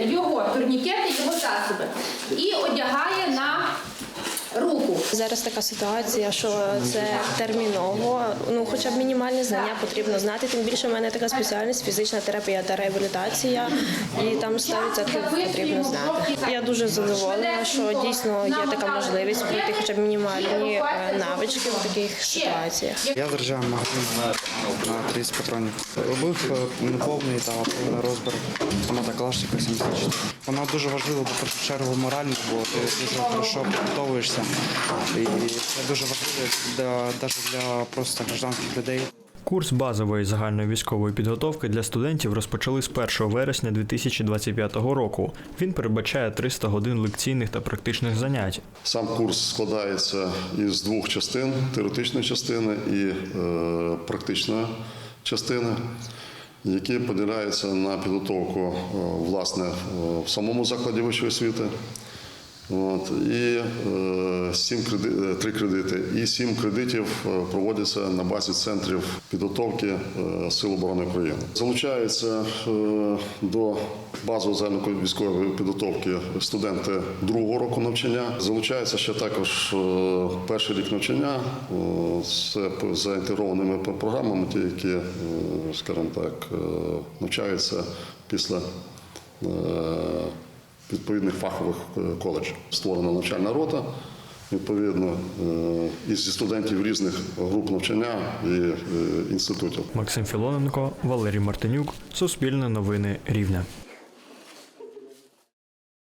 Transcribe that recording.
його турнікети, його засоби. І одягає на руку. Зараз така ситуація, що це терміново. Ну, хоча б мінімальні знання потрібно знати. Тим більше в мене така спеціальність фізична терапія та реабілітація, і там 100% потрібно знати. Я дуже задоволена, що дійсно є така можливість пройти хоча б мінімальні е, навички в таких ситуаціях. Я держав магазин на 30 патронів. Робив е, неповний та повний розбір автомата Калашника 74. Вона дуже важлива, бо в першу чергу морально, бо ти дуже хорошо підготовуєшся. І це дуже важливо для, навіть для просто гражданських людей. Курс базової загальної військової підготовки для студентів розпочали з 1 вересня 2025 року. Він передбачає 300 годин лекційних та практичних занять. Сам курс складається із двох частин: теоретичної частини і е, практичної частини, які поділяються на підготовку е, власне в самому закладі вищої освіти. От, і е, сім креди, е, три кредити. І сім кредитів е, проводяться на базі центрів підготовки Сил оборони України. Залучаються до базової загальної військової підготовки студенти другого року навчання. Залучаються ще також перший рік навчання. Це за інтегрованими програмами, ті, які, скажімо так, навчаються після. Відповідних фахових е, коледжів. Створена навчальна рота, відповідно, е, із студентів різних груп навчання і е, інститутів. Максим Філоненко, Валерій Мартинюк, Суспільне новини Рівне.